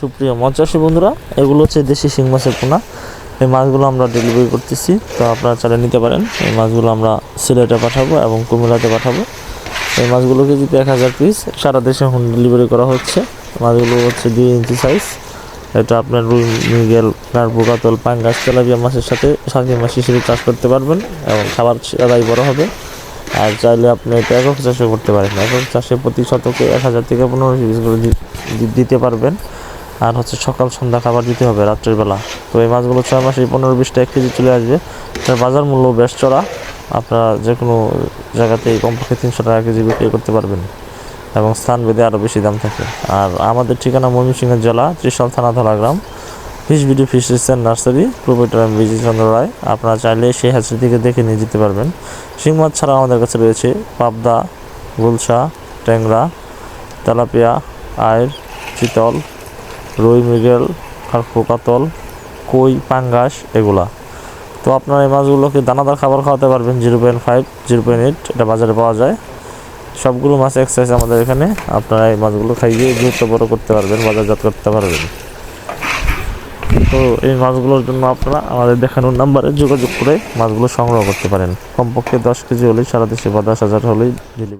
সুপ্রিয় মৎস্যাসী বন্ধুরা, এগুলো হচ্ছে দেশি শিং মাছের পোনা। এই মাছগুলো আমরা ডেলিভারি করতেছি, তো আপনারা চালিয়ে নিতে পারেন। এই মাছগুলো আমরা সিলেটে পাঠাবো এবং কুমিল্লাতে পাঠাবো। এই মাছগুলো কেজিতে এক হাজার পিস সারা দেশে হোম ডেলিভারি করা হচ্ছে। মাছগুলো হচ্ছে দুই ইঞ্চি সাইজ এটা আপনার রুই, মৃগেল নারপু কাতল, পাঙ্গাস, তেলাপিয়া মাছের সাথে সাথে মাছ হিসেবে চাষ করতে পারবেন এবং খাবার সেরাই বড় হবে। আর চাইলে আপনি এটা একক চাষও করতে পারেন। একক চাষে প্রতি শতকে এক হাজার থেকে পনেরো পিস করে দিতে পারবেন। আর হচ্ছে সকাল সন্ধ্যা খাবার দিতে হবে রাত্রের বেলা। তো এই মাছগুলো ছয় মাসে পনেরো বিশটা এক কেজি চলে আসবে। তার বাজার মূল্য বেশ চড়া। আপনারা যে কোনো জায়গাতেই কমপক্ষে তিনশো টাকা কেজি বিক্রি করতে পারবেন। এবং স্থান ভেদে আরও বেশি দাম থাকে। আর আমাদের ঠিকানা ময়মনসিংহের জেলা, ত্রিশাল থানা Dhalagram fish BD fish recent nursery proprietor আমি বিজি চন্দ্র রায়। আপনারা চাইলে সেই হ্যাচারি থেকে দেখে নিয়ে যেতে পারবেন। শিং মাছ ছাড়া আমাদের কাছে রয়েছে পাবদা, গুলশা, ট্যাংরা, তেলাপিয়া আয়ের চিতল রুই মৃগেল কার্পো কাতল কই, পাঙ্গাস এগুলা। তো আপনারা এই মাছগুলোকে দানাদার খাবার খাওয়াতে পারবেন? Zero point five, zero point eight, এটা বাজারে পাওয়া যায়। সবগুলো মাছ এক্সাইজ আমাদের এখানে। আপনারা এই মাছগুলো খাইয়ে দ্রুত বড় করতে পারবেন, বাজারজাত করতে পারবেন। তো এই মাছগুলোর জন্য আপনারা আমাদের দেখানোর নাম্বারে যোগাযোগ করে মাছগুলো সংগ্রহ করতে পারেন। কমপক্ষে দশ কেজি হলেই সারা দেশে বা দশ হাজার হলেই ডেলিভারি